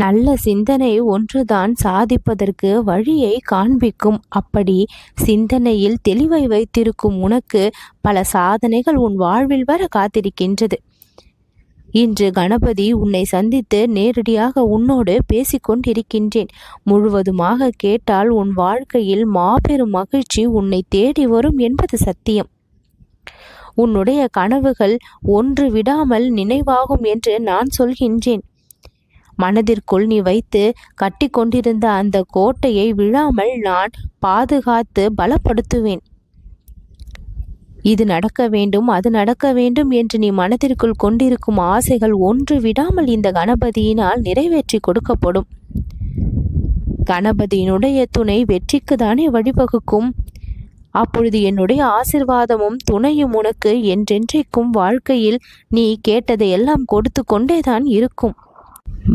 நல்ல சிந்தனை ஒன்றுதான் சாதிப்பதற்கு வழியை காண்பிக்கும். அப்படி சிந்தனையில் தெளிவை வைத்திருக்கும் உனக்கு பல சாதனைகள் உன் வாழ்வில் வர காத்திருக்கின்றது. இன்று கணபதி உன்னை சந்தித்து நேரடியாக உன்னோடு பேசிக்கொண்டிருக்கின்றேன் முழுவதுமாக கேட்டால் உன் வாழ்க்கையில் மாபெரும் மகிழ்ச்சி உன்னை தேடி வரும் என்பது சத்தியம். உன்னுடைய கனவுகள் ஒன்று விடாமல் நினைவாகும் என்று நான் சொல்கின்றேன். மனதிற்குள் நீ வைத்து கட்டி கொண்டிருந்த அந்த கோட்டையை விழாமல் நான் பாதுகாத்து பலப்படுத்துவேன். இது நடக்க வேண்டும் அது நடக்க வேண்டும் என்று நீ மனதிற்குள் கொண்டிருக்கும் ஆசைகள் ஒன்று விடாமல் இந்த கணபதியினால் நிறைவேற்றி கொடுக்கப்படும். கணபதியினுடைய துணை வெற்றிக்கு தானே வழிவகுக்கும். அப்பொழுது என்னுடைய ஆசிர்வாதமும் துணையும் உனக்கு என்றென்றைக்கும் வாழ்க்கையில் நீ கேட்டதையெல்லாம் கொடுத்து கொண்டேதான் இருக்கும்.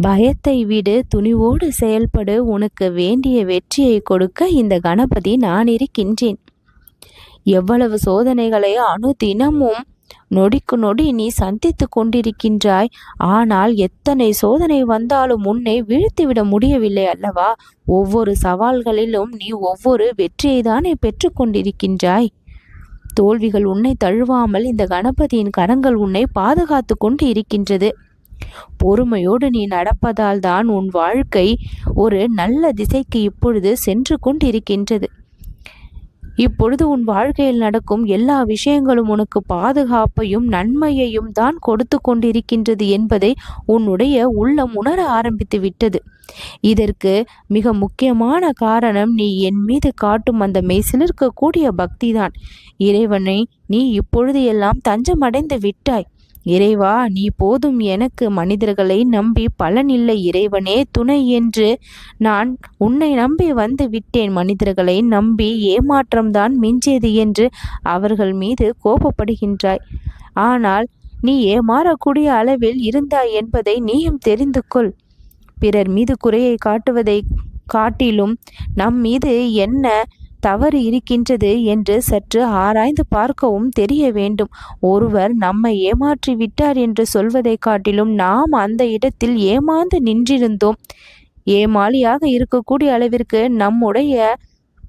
பயத்தை விடு துணிவோடு செயல்படு உனக்கு வேண்டிய வெற்றியை கொடுக்க இந்த கணபதி நான் இருக்கின்றேன். எவ்வளவு சோதனைகளை அணு தினமும் நொடிக்கு நொடி நீ சந்தித்து கொண்டிருக்கின்றாய். ஆனால் எத்தனை சோதனை வந்தாலும் உன்னை வீழ்த்திவிட முடியவில்லை அல்லவா? ஒவ்வொரு சவால்களிலும் நீ ஒவ்வொரு வெற்றியை தானே பெற்றுக்கொண்டிருக்கின்றாய் தோல்விகள் உன்னை தழுவாமல் இந்த கணபதியின் கரங்கள் உன்னை பாதுகாத்து கொண்டு இருக்கின்றது. பொறுமையோடு நீ நடப்பதால் தான் உன் வாழ்க்கை ஒரு நல்ல திசைக்கு இப்பொழுது சென்று கொண்டிருக்கின்றது. இப்பொழுது உன் வாழ்க்கையில் நடக்கும் எல்லா விஷயங்களும் உனக்கு பாதுகாப்பையும் நன்மையையும் தான் கொடுத்து கொண்டிருக்கின்றது என்பதை உன்னுடைய உள்ளம் உணர ஆரம்பித்து விட்டது. இதற்கு மிக முக்கியமான காரணம் நீ என் மீது காட்டும் அந்த மெய்சிலிருக்கக்கூடிய பக்திதான். இறைவனை நீ இப்பொழுது எல்லாம் தஞ்சமடைந்து விட்டாய். இறைவா நீ போதும் எனக்கு மனிதர்களை நம்பி பலனில்லை இறைவனே துணை என்று நான் உன்னை நம்பி வந்து விட்டேன். மனிதர்களை நம்பி ஏமாற்றம்தான் மிஞ்சியது என்று அவர்கள் மீது கோபப்படுகின்றாய். ஆனால் நீ ஏமாறக்கூடிய அளவில் இருந்தாய் என்பதை நீயும் தெரிந்து கொள். பிறர் மீது குறையை காட்டுவதை காட்டிலும் நம் மீது என்ன தவறு இருக்கின்றது என்று சற்று ஆராய்ந்து பார்க்கவும் தெரிய வேண்டும். ஒருவர் நம்மை ஏமாற்றி விட்டார் என்று சொல்வதை காட்டிலும் நாம் அந்த இடத்தில் ஏமாந்து நின்றிருந்தோம். ஏமாளியாக இருக்கக்கூடிய அளவிற்கு நம்முடைய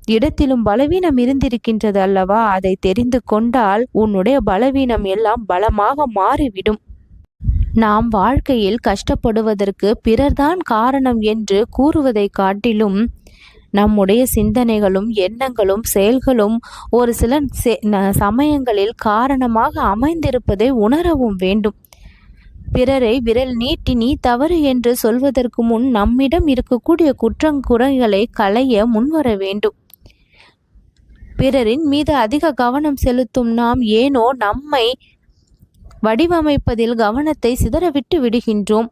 இடத்திலும் பலவீனம் இருந்திருக்கின்றது அல்லவா? அதை தெரிந்து கொண்டால் உன்னுடைய பலவீனம் எல்லாம் பலமாக மாறிவிடும். நாம் வாழ்க்கையில் கஷ்டப்படுவதற்கு பிறர்தான் காரணம் என்று கூறுவதை காட்டிலும் நம்முடைய சிந்தனைகளும் எண்ணங்களும் செயல்களும் ஒரு சில சமயங்களில் காரணமாக அமைந்திருப்பதை உணரவும் வேண்டும். பிறரை விரல் நீட்டி நீ தவறு என்று சொல்வதற்கு முன் நம்மிடம் இருக்கக்கூடிய குற்றங்குறைகளை களைய முன்வர வேண்டும். பிறரின் மீது அதிக கவனம் செலுத்தும் நாம் ஏனோ நம்மை வடிவமைப்பதில் கவனத்தை சிதறவிட்டு விடுகின்றோம்.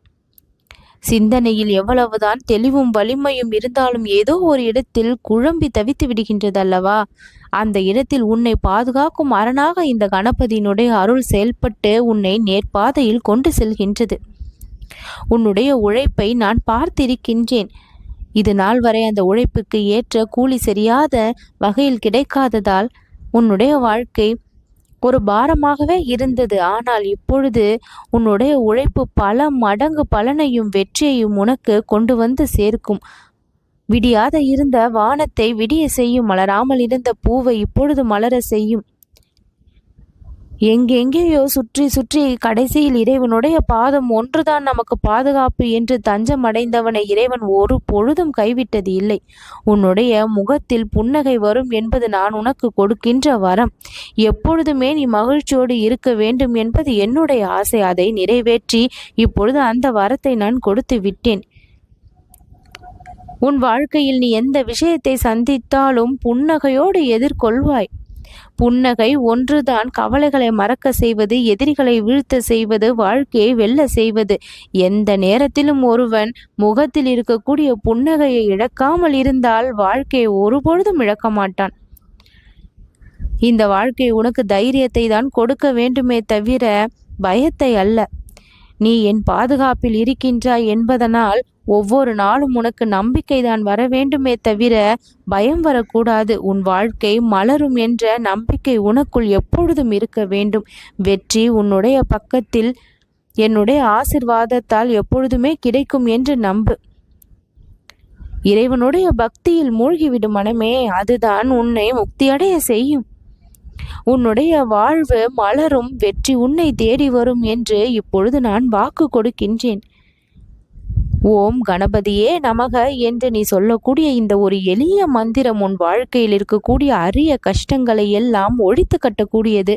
சிந்தனையில் எவ்வளவுதான் தெளிவும் வலிமையும் இருந்தாலும் ஏதோ ஒரு இடத்தில் குழம்பி தவித்து விடுகின்றது அல்லவா அந்த இடத்தில் உன்னை பாதுகாக்கும் அரணாக இந்த கணபதியினுடைய அருள் செயல்பட்டு உன்னை நேர்பாதையில் கொண்டு செல்கின்றது. உன்னுடைய உழைப்பை நான் பார்த்திருக்கின்றேன். இது நாள் வரை அந்த உழைப்புக்கு ஏற்ற கூலி சரியாத வகையில் கிடைக்காததால் உன்னுடைய வாழ்க்கை ஒரு பாரமாகவே இருந்தது. ஆனால் இப்பொழுது உன்னுடைய உழைப்பு பல மடங்கு பலனையும் வெற்றியையும் உனக்கு கொண்டு வந்து சேர்க்கும். விடியாத இருந்த வானத்தை விடிய செய்யும். மலராமல் இருந்த பூவை இப்பொழுது மலர செய்யும். எங்கெங்கேயோ சுற்றி சுற்றி கடைசியில் இறைவனுடைய பாதம் ஒன்றுதான் நமக்கு பாதுகாப்பு என்று தஞ்சம் அடைந்தவனை இறைவன் ஒரு பொழுதும் கைவிட்டது இல்லை. உன்னுடைய முகத்தில் புன்னகை வரும் என்பது நான் உனக்கு கொடுக்கின்ற வரம். எப்பொழுதுமே நீ மகிழ்ச்சியோடு இருக்க வேண்டும் என்பது என்னுடைய ஆசை. அதை நிறைவேற்றி இப்பொழுது அந்த வரத்தை நான் கொடுத்து விட்டேன். உன் வாழ்க்கையில் நீ எந்த விஷயத்தை சந்தித்தாலும் புன்னகையோடு எதிர்கொள்வாய். புன்னகை ஒன்றுதான் கவலைகளை மறக்க செய்வது எதிரிகளை வீழ்த்த செய்வது வாழ்க்கையை வெல்ல செய்வது. எந்த நேரத்திலும் ஒருவன் முகத்தில் இருக்கக்கூடிய புன்னகையை இழக்காமல் இருந்தால் வாழ்க்கையை ஒருபொழுதும் இழக்க மாட்டான். இந்த வாழ்க்கை உனக்கு தைரியத்தை தான் கொடுக்க வேண்டுமே தவிர பயத்தை அல்ல. நீ என் பாதுகாப்பில் இருக்கின்றாய் என்பதனால் ஒவ்வொரு நாளும் உனக்கு நம்பிக்கைதான் வர வேண்டுமே தவிர பயம் வரக்கூடாது. உன் வாழ்க்கை மலரும் என்ற நம்பிக்கை உனக்குள் எப்பொழுதும் இருக்க வேண்டும். வெற்றி உன்னுடைய பக்கத்தில் என்னுடைய ஆசிர்வாதத்தால் எப்பொழுதுமே கிடைக்கும் என்று நம்பு. இறைவனுடைய பக்தியில் மூழ்கிவிடும் மனமே அதுதான் உன்னை முக்தியடைய செய்யும். உன்னுடைய வாழ்வு மலரும் வெற்றி உன்னை தேடி வரும் என்று இப்பொழுது நான் வாக்கு கொடுக்கின்றேன். ஓம் கணபதியே நமக என்று நீ சொல்லக்கூடிய இந்த ஒரு எளிய மந்திரம் உன் வாழ்க்கையில் இருக்கக்கூடிய அரிய கஷ்டங்களை எல்லாம் ஒழித்து கட்டக்கூடியது.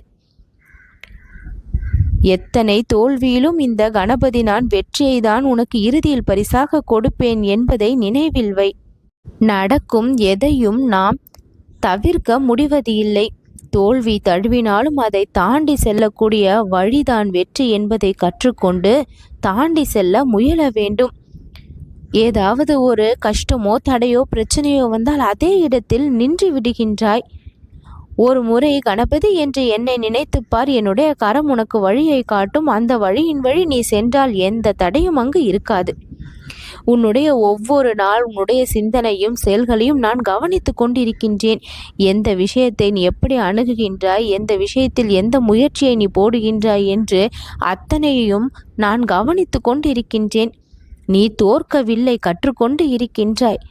எத்தனை தோல்வியிலும் இந்த கணபதி நான் வெற்றியை தான் உனக்கு இறுதியில் பரிசாக கொடுப்பேன் என்பதை நினைவில் வை. நடக்கும் எதையும் நாம் தவிர்க்க முடிவது இல்லை. தோல்வி தழுவினாலும் அதை தாண்டி செல்லக்கூடிய வழிதான் வெற்றி என்பதை கற்றுக்கொண்டு தாண்டி செல்ல முயல வேண்டும். ஏதாவது ஒரு கஷ்டமோ தடையோ பிரச்சனையோ வந்தால் அதே இடத்தில் நின்று விடுகின்றாய். ஒரு முறை கணபதி என்று என்னை நினைத்துப்பார் என்னுடைய கரம் உனக்கு வழியை காட்டும் அந்த வழியின் வழி நீ சென்றால் எந்த தடையும் அங்கு இருக்காது. உன்னுடைய ஒவ்வொரு நாள் உன்னுடைய சிந்தனையும் செயல்களையும் நான் கவனித்து கொண்டிருக்கின்றேன். எந்த விஷயத்தை நீ எப்படி அணுகுகின்றாய் எந்த விஷயத்தில் எந்த முயற்சியை நீ போடுகின்றாய் என்று அத்தனையும் நான் கவனித்து கொண்டிருக்கின்றேன். நீ தோற்கவில்லை கற்றுக்கொண்டு இருக்கின்றாய்.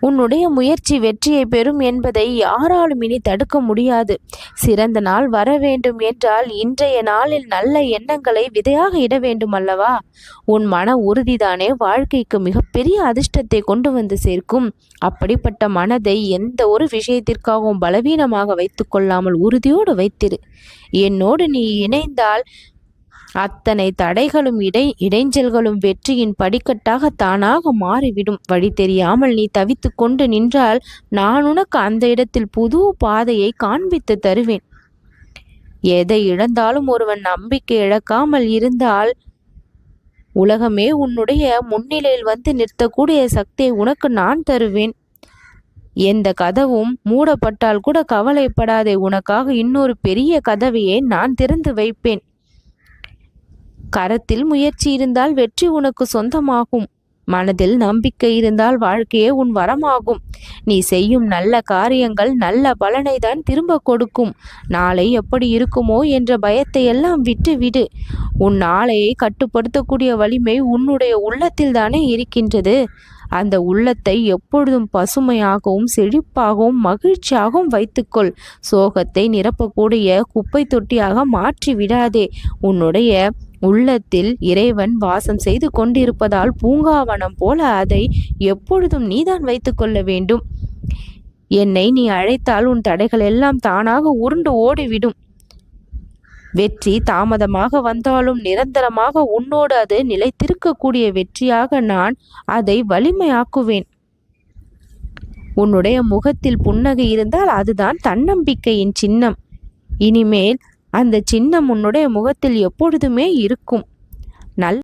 உன்னுடைய முயற்சி வெற்றியை பெறும் என்பதை யாராலும் இனி தடுக்க முடியாது. சிறந்த நாள் வர வேண்டும் என்றால் இன்றைய நாளில் நல்ல எண்ணங்களை விதையாக இட வேண்டும் அல்லவா? உன் மன உறுதிதானே வாழ்க்கைக்கு மிகப்பெரிய அதிர்ஷ்டத்தை கொண்டு வந்து சேர்க்கும். அப்படிப்பட்ட மனதை எந்த ஒரு விஷயத்திற்காகவும் பலவீனமாக வைத்து கொள்ளாமல் உறுதியோடு வைத்திரு. என்னோடு நீ இணைந்தால் அத்தனை தடைகளும் இடை இடைஞ்சல்களும் வெற்றியின் படிக்கட்டாக தானாக மாறிவிடும். வழி தெரியாமல் நீ தவித்து கொண்டு நின்றால் நான் உனக்கு அந்த இடத்தில் புது பாதையை காண்பித்து தருவேன். எதை இழந்தாலும் ஒருவன் நம்பிக்கை இழக்காமல் இருந்தால் உலகமே உன்னுடைய முன்னிலையில் வந்து நிறுத்தக்கூடிய சக்தியை உனக்கு நான் தருவேன். எந்த கதவும் மூடப்பட்டால் கூட கவலைப்படாதே. உனக்காக இன்னொரு பெரிய கதவையே நான் திறந்து வைப்பேன். கரத்தில் முயற்சி இருந்தால் வெற்றி உனக்கு சொந்தமாகும். மனதில் நம்பிக்கை இருந்தால் வாழ்க்கையே உன் வரமாகும். நீ செய்யும் நல்ல காரியங்கள் நல்ல பலனை தான் திரும்ப கொடுக்கும். நாளை எப்படி இருக்குமோ என்ற பயத்தை எல்லாம் விட்டு விடு. உன் நாளையை கட்டுப்படுத்தக்கூடிய வலிமை உன்னுடைய உள்ளத்தில் தானே இருக்கின்றது. அந்த உள்ளத்தை எப்பொழுதும் பசுமையாகவும் செழிப்பாகவும் மகிழ்ச்சியாகவும் வைத்துக்கொள். சோகத்தை நிரப்பக்கூடிய குப்பை தொட்டியாக மாற்றி விடாதே உன்னுடைய உள்ளத்தில் இறைவன் வாசம் செய்து கொண்டிருப்பதால் பூங்காவனம் போல அதை எப்பொழுதும் நீதான் வைத்து கொள்ள வேண்டும். என்னை நீ அழைத்தால் உன் தடைகள் எல்லாம் தானாக உருண்டு ஓடிவிடும். வெற்றி தாமதமாக வந்தாலும் நிரந்தரமாக உன்னோடு அது நிலைத்திருக்கக்கூடிய வெற்றியாக நான் அதை வலிமையாக்குவேன். உன்னுடைய முகத்தில் புன்னகை இருந்தால் அதுதான் தன்னம்பிக்கையின் சின்னம். இனிமேல் அந்த சின்னம் உன்னுடைய முகத்தில் எப்பொழுதுமே இருக்கும். நல்